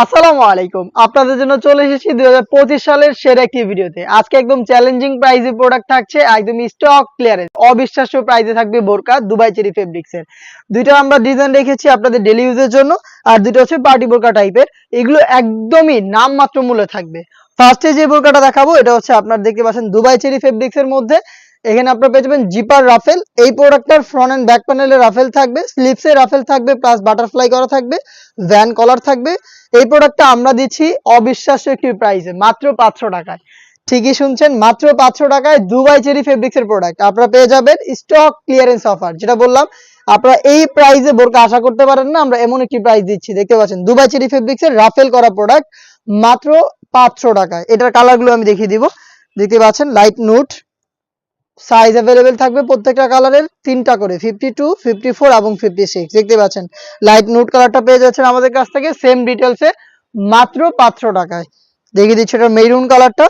আসসালামু আলাইকুম। আপনাদের জন্য চলে এসেছি দুই হাজার পঁচিশ সালের সেরা একটি ভিডিওতে। আজকে একদম চ্যালেঞ্জিং প্রাইজে প্রোডাক্ট থাকছে, একদম স্টক ক্লিয়ারেন্স অবিশ্বাস্য প্রাইজে থাকবে বোরকা দুবাই চেরি ফেব্রিক্স এর দুইটা আমরা ডিজাইন রেখেছি আপনাদের ডেলি ইউজের জন্য, আর দুইটা হচ্ছে পার্টি বোরকা টাইপের এগুলো একদমই নামমাত্র মূল্যে থাকবে। ফার্স্টে যে বোরকাটা দেখাবো, এটা হচ্ছে আপনার দেখতে পাচ্ছেন দুবাই চেরি ফেব্রিক্স এর মধ্যে। এখানে আপনারা পেয়ে যাবেন জিপার রাফেল। এই প্রোডাক্টটার ফ্রন্ট এন্ড ব্যাক প্যানেলে রাফেল থাকবে স্লিপসে রাফেল থাকবে প্লাস বাটারফ্লাই করা থাকবে ভ্যান কলার থাকবে। এই প্রোডাক্টটা আমরা দিচ্ছি অবিশ্বাস্য একটি প্রাইসে মাত্র পাঁচশো টাকায়। ঠিকই শুনছেন, মাত্র পাঁচশো টাকায় দুবাই চেরি ফেব্রিক্স এর প্রোডাক্ট আপনারা পেয়ে যাবেন স্টক ক্লিয়ারেন্স অফার যেটা বললাম, আপনারা এই প্রাইসে বোরকা আশা করতে পারেন না, আমরা এমন একটি প্রাইস দিচ্ছি, দেখতে পাচ্ছেন, দুবাই চেরি ফেব্রিক্স এর রাফেল করা প্রোডাক্ট মাত্র পাঁচশো টাকায়। এটার কালারগুলো আমি দেখিয়ে দিব। দেখতে পাচ্ছেন লাইট নুট সাইজ অ্যাভেলেবেল থাকবে প্রত্যেকটা কালারের তিনটা করে ফিফটি টু ফিফটি ফোর এবং ফিফটি সিক্স দেখতে পাচ্ছেন লাইট নুট কালারটা পেয়ে যাচ্ছেন আমাদের কাছ থেকে সেম ডিটেলসে মাত্র পাঁচশো টাকায়। দেখিয়ে দিচ্ছি এটা মেরুন কালারটা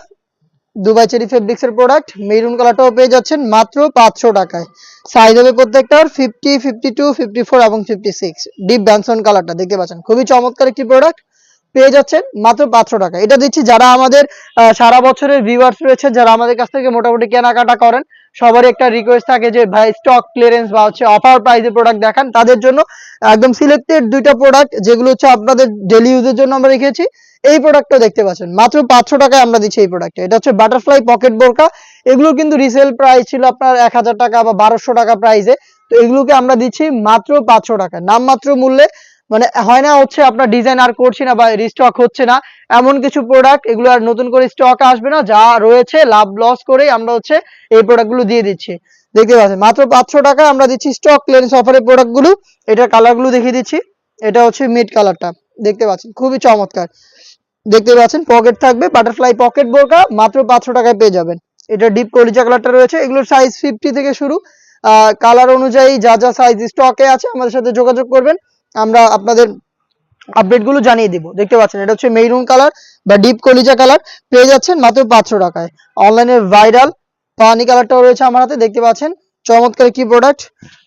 দুবাই চেরি ফেব্রিক্স এর প্রোডাক্ট মেরুন কালারটাও পেয়ে যাচ্ছেন মাত্র পাঁচশো টাকায়। সাইজ হবে প্রত্যেকটার fifty fifty two fifty four এবং ফিফটি সিক্স ডিপ ব্যানসন কালারটা দেখতে পাচ্ছেন, খুবই চমৎকার একটি প্রোডাক্ট পেয়ে যাচ্ছেন মাত্র পাঁচশো টাকা। এটা দিচ্ছি যারা আমাদের সারা বছরের ভিউয়ার্স রয়েছে যারা আমাদের কাছ থেকে মোটামুটি কেনাকাটা করেন, সবারই একটা রিকোয়েস্ট থাকে যে, ভাই স্টক ক্লিয়ারেন্স বা হচ্ছে অফার প্রাইসে প্রোডাক্ট দেখান। তাদের জন্য একদম সিলেক্টেড দুইটা প্রোডাক্ট যেগুলো হচ্ছে আপনাদের ডেলি ইউজের জন্য আমরা রেখেছি। এই প্রোডাক্টটা দেখতে পাচ্ছেন। মাত্র পাঁচশো টাকায় আমরা দিচ্ছি এই প্রোডাক্ট এটা হচ্ছে বাটারফ্লাই পকেট বোরকা। এগুলো কিন্তু রিসেল প্রাইস ছিল আপনার এক হাজার টাকা বা বারোশো টাকা প্রাইসে তো এগুলোকে আমরা দিচ্ছি মাত্র পাঁচশো টাকা নামমাত্র মূল্যে মানে হয় না হচ্ছে আপনার ডিজাইন আর করছি না বা রিস্টক হচ্ছে না, এমন কিছু প্রোডাক্ট এগুলো আর নতুন করে স্টক আসবে না, যা রয়েছে লাভ লস করেই আমরা হচ্ছে এই প্রোডাক্টগুলো দিয়ে দিচ্ছি। দেখতে পাচ্ছেন, মাত্র পাঁচশো টাকা আমরা দিচ্ছি স্টক ক্লিয়ারেন্স অফারের প্রোডাক্টগুলো এটার কালারগুলো দেখিয়ে দিচ্ছি, এটা হচ্ছে মিড কালারটা দেখতে পাচ্ছেন, খুবই চমৎকার। দেখতে পাচ্ছেন পকেট থাকবে বাটারফ্লাই পকেট বোরকা, মাত্র পাঁচশো টাকায় পেয়ে যাবেন। এটা ডিপ কলিজা কালারটা রয়েছে, এগুলোর সাইজ ফিফটি থেকে শুরু কালার অনুযায়ী যা যা সাইজ স্টকে আছে আমাদের সাথে যোগাযোগ করবেন। আমরা আপনাদের আপডেটগুলো জানিয়ে দিব। দেখতে পাচ্ছেন, এটা হচ্ছে মেরুন কালার বা ডিপ কলিজা কালার পেয়ে যাচ্ছেন মাত্র পাঁচশো টাকায়। অনলাইনে ভাইরাল পানি কালারটাও রয়েছে আমার হাতে, দেখতে পাচ্ছেন। চমৎকার কি প্রোডাক্ট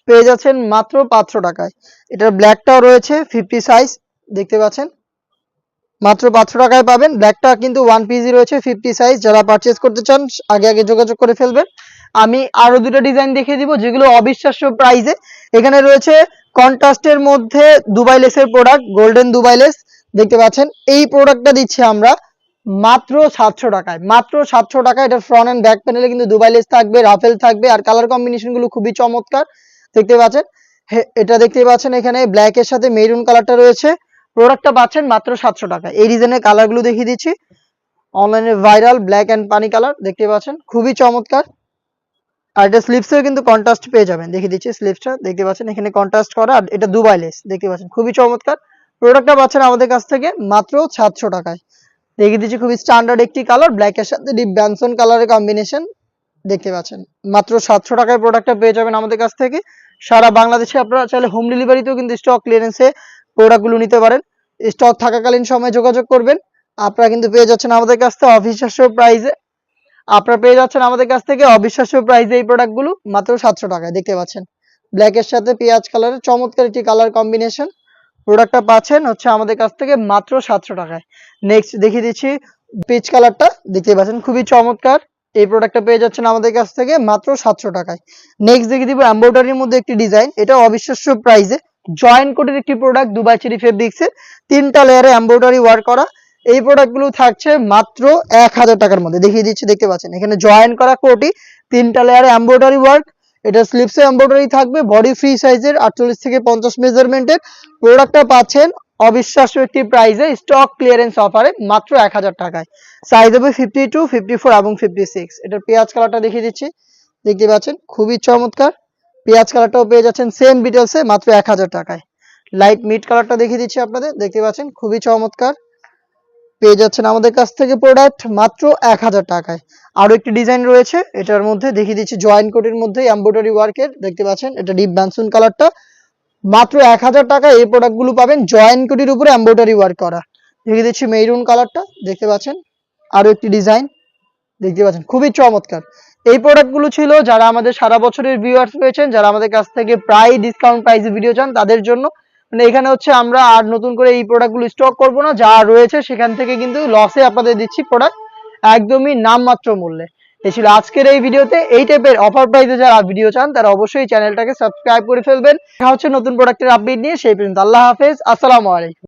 পেয়ে যাচ্ছেন মাত্র পাঁচশো টাকায়। এটার ব্ল্যাকটাও রয়েছে ফিফটি সাইজ দেখতে পাচ্ছেন। মাত্র পাঁচশো টাকায় পাবেন। ব্ল্যাকটা কিন্তু ওয়ান পিজি রয়েছে ফিফটি সাইজ যারা পারচেস করতে চান, আগে আগে যোগাযোগ করে ফেলবেন। আমি আরও দুটো ডিজাইন দেখিয়ে দিব, যেগুলো অবিশ্বাস্য প্রাইসে এখানে রয়েছে কন্ট্রাস্টের মধ্যে দুবাই লেসের প্রোডাক্ট গোল্ডেন দুবাই লেস দেখতে পাচ্ছেন। এই প্রোডাক্টটা দিচ্ছি আমরা মাত্র সাতশো টাকায়। মাত্র সাতশো টাকায় এটা ফ্রন্ট এন্ড ব্যাক প্যানেলে কিন্তু দুবাই লেস থাকবে রাফেল থাকবে, আর কালার কম্বিনেশনগুলো খুবই চমৎকার। দেখতে পাচ্ছেন? এটা দেখতে পাচ্ছেন এখানে ব্ল্যাক এর সাথে মেরুন কালারটা রয়েছে। প্রোডাক্টটা পাচ্ছেন মাত্র সাতশো টাকা এই ডিজাইনের কালারগুলো দেখিয়ে দিচ্ছি। অনলাইনে ভাইরাল ব্ল্যাক অ্যান্ড পানি কালার দেখতে পাচ্ছেন? খুবই চমৎকার। আর এটা স্লিপসেও কিন্তু কন্ট্রাস্ট পেয়ে যাবেন। দেখিয়ে দিচ্ছি স্লিপসটা দেখতে পাচ্ছেন এখানে কন্ট্রাস্ট করা, আর এটা দুবাই লেস দেখতে পাচ্ছেন, খুবই চমৎকার। প্রোডাক্টটা পাচ্ছেন আমাদের কাছ থেকে মাত্র সাতশো টাকায়। দেখিয়ে দিচ্ছি খুবই স্ট্যান্ডার্ড একটি কালার ব্ল্যাক এর সাথে ডিপ ব্যানসন কালারের কম্বিনেশন দেখতে পাচ্ছেন। মাত্র সাতশো টাকায় প্রোডাক্টটা পেয়ে যাবেন আমাদের কাছ থেকে। সারা বাংলাদেশে আপনারা চাইলে হোম ডেলিভারিতেও কিন্তু স্টক ক্লিয়ারেন্সে প্রোডাক্টগুলো নিতে পারেন। স্টক থাকাকালীন সময় যোগাযোগ করবেন। আপনারা কিন্তু পেয়ে যাচ্ছেন আমাদের কাছ থেকে অবিশ্বাস্য প্রাইসে আপনারা পেয়ে যাচ্ছেন আমাদের কাছ থেকে অবিশ্বাস্য প্রাইসে এই প্রোডাক্টগুলো মাত্র সাতশো টাকায়, দেখতে পাচ্ছেন। ব্ল্যাক এর সাথে পেঁয়াজ কালারের চমৎকার একটি কালার কম্বিনেশন প্রোডাক্টটা পাচ্ছেন হচ্ছে আমাদের কাছ থেকে মাত্র সাতশো টাকায়। নেক্সট দেখিয়ে দিচ্ছি পিচ কালারটা দেখতে পাচ্ছেন খুবই চমৎকার। এই প্রোডাক্টটা পেয়ে যাচ্ছেন আমাদের কাছ থেকে মাত্র সাতশো টাকায়। নেক্সট দেখিয়ে দিব এম্ব্রয়ডারির মধ্যে একটি ডিজাইন এটা অবিশ্বাস্য প্রাইসে জয়েন্ট কোটের একটি প্রোডাক্ট দুবাই চেরি ফেব্রিক্সের তিনটা লেয়ারে এম্ব্রয়ডারি ওয়ার্ক করা। এই প্রোডাক্টগুলো থাকছে মাত্র এক হাজার টাকার মধ্যে। দেখিয়ে দিচ্ছি, দেখতে পাচ্ছেন। এখানে জয়েন করা কোটি, তিনটা লেয়ারে এম্ব্রয়ডারি ওয়ার্ক এটা স্লিপসে এম্ব্রয়ডারি থাকবে বডি ফ্রি সাইজের আটচল্লিশ থেকে পঞ্চাশ মেজারমেন্টের প্রোডাক্টটা পাচ্ছেন অবিশ্বাস্য একটি প্রাইসে স্টক ক্লিয়ারেন্স অফারে মাত্র এক হাজার টাকায়। সাইজ হবে ফিফটি টু ফিফটি ফোর এবং ফিফটি সিক্স এটার পেঁয়াজ কালারটা দেখিয়ে দিচ্ছি। দেখতে পাচ্ছেন, খুবই চমৎকার। পেঁয়াজ কালারটাও পেয়ে যাচ্ছেন সেম ডিটেলসে মাত্র এক হাজার টাকায়। লাইট মিড কালারটা দেখিয়ে দিচ্ছি আপনাদের। দেখতে পাচ্ছেন, খুবই চমৎকার। পেয়ে যাচ্ছেন আমাদের কাছ থেকে প্রোডাক্ট মাত্র এক হাজার টাকায়। আরও একটি ডিজাইন রয়েছে, এটার মধ্যে দেখিয়ে দিচ্ছি জয়েন্ট কোটের মধ্যে এমব্রয়ডারি ওয়ার্কের দেখতে পাচ্ছেন, এটা ডিপ ব্যানসুন কালারটা মাত্র এক হাজার টাকায় এই প্রোডাক্টগুলো পাবেন জয়েন্ট কোটির উপরে এমব্রয়ডারি ওয়ার্ক করা। দেখিয়ে দিচ্ছি মেরুন কালারটা দেখতে পাচ্ছেন, আরও একটি ডিজাইন দেখতে পাচ্ছেন, খুবই চমৎকার। এই প্রোডাক্টগুলো ছিল যারা আমাদের সারা বছরের ভিউয়ার্স রয়েছেন যারা আমাদের কাছ থেকে প্রায় ডিসকাউন্ট প্রাইসে ভিডিও চান, তাদের জন্য মানে এখানে হচ্ছে আমরা আর নতুন করে এই প্রোডাক্টগুলো স্টক করব না, যা রয়েছে সেখান থেকে কিন্তু লসে আপনাদের দিচ্ছি প্রোডাক্ট একদমই নামমাত্র মূল্যে। এই ছিল আজকের এই ভিডিওতে। এই টাইপের অফার প্রাইসে যারা ভিডিও চান, তারা অবশ্যই চ্যানেলটাকে সাবস্ক্রাইব করে ফেলবেন। হচ্ছে নতুন প্রোডাক্টের আপডেট নিয়ে, সেই পর্যন্ত আল্লাহ হাফেজ। আসসালামু আলাইকুম।